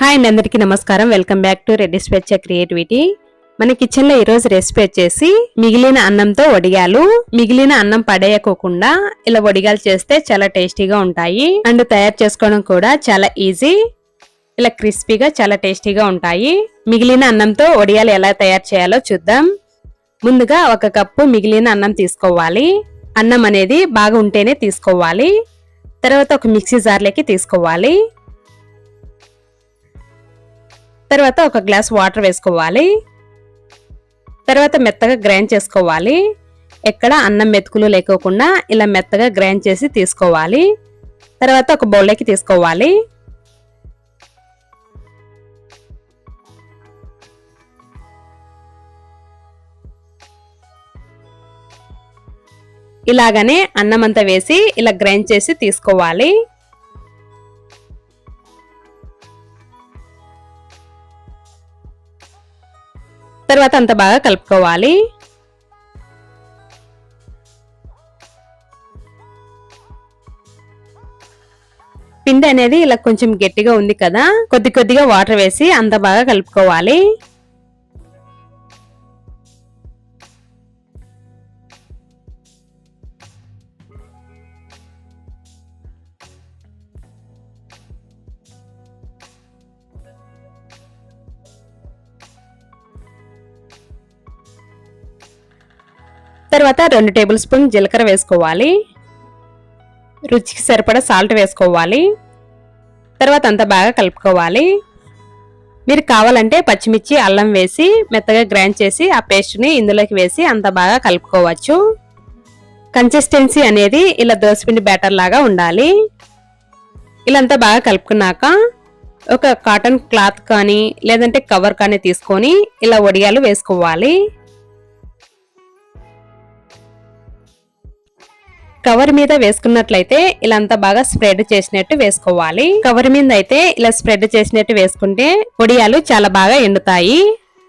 Hi అండి అందరికీ నమస్కారం. వెల్కమ్ బ్యాక్ టు రెడ్డి స్పెచ్చ క్రియేటివిటీ. మన కిచెన్లో ఈరోజు రెసిపీ వచ్చేసి మిగిలిన అన్నంతో వడియాలు. మిగిలిన అన్నం పడేయకోకుండా ఇలా వడియాలు చేస్తే చాలా టేస్టీగా ఉంటాయి. అండ్ తయారు చేసుకోవడం కూడా చాలా ఈజీ. ఇలా క్రిస్పీగా చాలా టేస్టీగా ఉంటాయి. మిగిలిన అన్నంతో వడియాలు ఎలా తయారు చేయాలో చూద్దాం. ముందుగా ఒక కప్పు మిగిలిన అన్నం తీసుకోవాలి. అన్నం అనేది బాగా ఉంటేనే తీసుకోవాలి. తర్వాత ఒక మిక్సీ జార్లోకి తీసుకోవాలి. తర్వాత ఒక గ్లాస్ వాటర్ వేసుకోవాలి. తర్వాత మెత్తగా గ్రైండ్ చేసుకోవాలి. ఎక్కడ అన్నం మెతుకులు లేకోకుండా ఇలా మెత్తగా గ్రైండ్ చేసి తీసుకోవాలి. తర్వాత ఒక బౌల్లోకి తీసుకోవాలి. ఇలాగనే అన్నం అంతా వేసి ఇలా గ్రైండ్ చేసి తీసుకోవాలి. తర్వాత అంత బాగా కలుపుకోవాలి. పిండి అనేది ఇలా కొంచెం గట్టిగా ఉంది కదా కొద్ది కొద్దిగా వాటర్ వేసి అంత బాగా కలుపుకోవాలి. తర్వాత రెండు టేబుల్ స్పూన్ జీలకర్ర వేసుకోవాలి. రుచికి సరిపడా సాల్ట్ వేసుకోవాలి. తర్వాత అంతా బాగా కలుపుకోవాలి. మీరు కావాలంటే పచ్చిమిర్చి అల్లం వేసి మెత్తగా గ్రైండ్ చేసి ఆ పేస్ట్ని ఇందులోకి వేసి అంత బాగా కలుపుకోవచ్చు. కన్సిస్టెన్సీ అనేది ఇలా దోసపిండి బ్యాటర్ లాగా ఉండాలి. ఇలా అంతా బాగా కలుపుకున్నాక ఒక కాటన్ క్లాత్ కానీ లేదంటే కవర్ కానీ తీసుకొని ఇలా వడియాలు వేసుకోవాలి. కవర్ మీద వేసుకున్నట్లయితే ఇలా అంతా బాగా స్ప్రెడ్ చేసినట్టు వేసుకోవాలి. కవర్ మీద అయితే ఇలా స్ప్రెడ్ చేసినట్టు వేసుకుంటే వడియాలు చాలా బాగా ఎండుతాయి.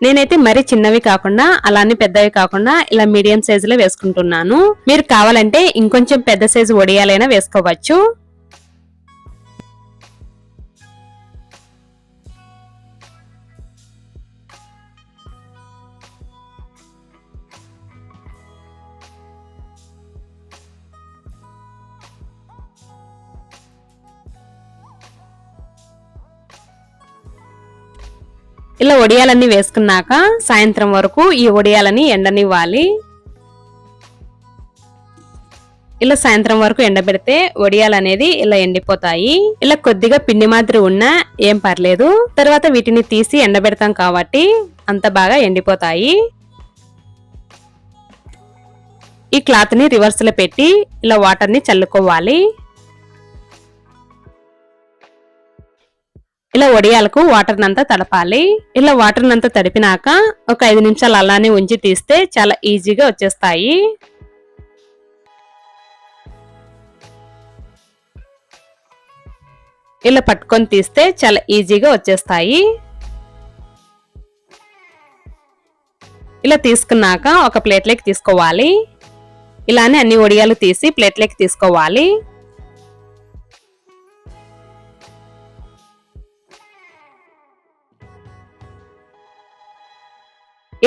నేనైతే మరి చిన్నవి కాకుండా అలానే పెద్దవి కాకుండా ఇలా మీడియం సైజులో వేసుకుంటున్నాను. మీరు కావాలంటే ఇంకొంచెం పెద్ద సైజు వడియాలైనా వేసుకోవచ్చు. ఇలా వడియాలన్నీ వేసుకున్నాక సాయంత్రం వరకు ఈ వడియాలని ఎండనివ్వాలి. ఇలా సాయంత్రం వరకు ఎండబెడితే వడియాలు అనేది ఇలా ఎండిపోతాయి. ఇలా కొద్దిగా పిండి మాదిరి ఉన్నా ఏం పర్లేదు. తర్వాత వీటిని తీసి ఎండబెడతాం కాబట్టి అంత బాగా ఎండిపోతాయి. ఈ క్లాత్ని రివర్స్లో పెట్టి ఇలా వాటర్ని చల్లుకోవాలి. ఇలా వడియాలకు వాటర్ అంతా తడపాలి. ఇలా వాటర్ అంతా తడిపినాక ఒక ఐదు నిమిషాలు అలానే ఉంచి తీస్తే చాలా ఈజీగా వచ్చేస్తాయి. ఇలా పట్టుకొని తీస్తే చాలా ఈజీగా వచ్చేస్తాయి. ఇలా తీసుకున్నాక ఒక ప్లేట్లోకి తీసుకోవాలి. ఇలానే అన్ని వడియాలు తీసి ప్లేట్లోకి తీసుకోవాలి.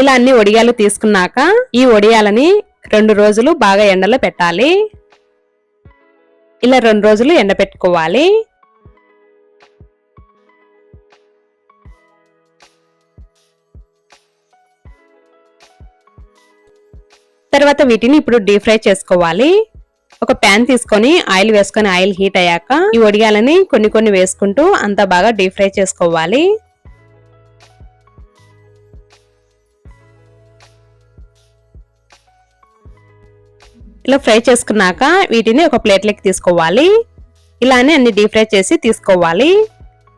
ఇలా అన్ని వడియాలు తీసుకున్నాక ఈ వడియాలని రెండు రోజులు బాగా ఎండలో పెట్టాలి. ఇలా రెండు రోజులు ఎండ పెట్టుకోవాలి. తర్వాత వీటిని ఇప్పుడు డీప్ ఫ్రై చేసుకోవాలి. ఒక ప్యాన్ తీసుకొని ఆయిల్ వేసుకొని ఆయిల్ హీట్ అయ్యాక ఈ వడియాలని కొన్ని కొన్ని వేసుకుంటూ అంతా బాగా డీప్ ఫ్రై చేసుకోవాలి. ఇలా ఫ్రై చేసుకున్నాక వీటిని ఒక ప్లేట్లోకి తీసుకోవాలి. ఇలానే అన్ని డీప్ ఫ్రై చేసి తీసుకోవాలి.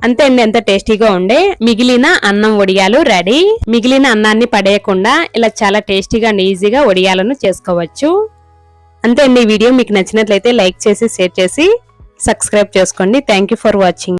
అంతే అండి ఎంత టేస్టీగా ఉండే. మిగిలిన అన్నం వడియాలు రెడీ. మిగిలిన అన్నాన్ని పడేయకుండా ఇలా చాలా టేస్టీగా అండ్ ఈజీగా వడియాలను చేసుకోవచ్చు. అంతే అండి ఈ వీడియో మీకు నచ్చినట్లయితే లైక్ చేసి షేర్ చేసి సబ్స్క్రైబ్ చేసుకోండి. Thank for watching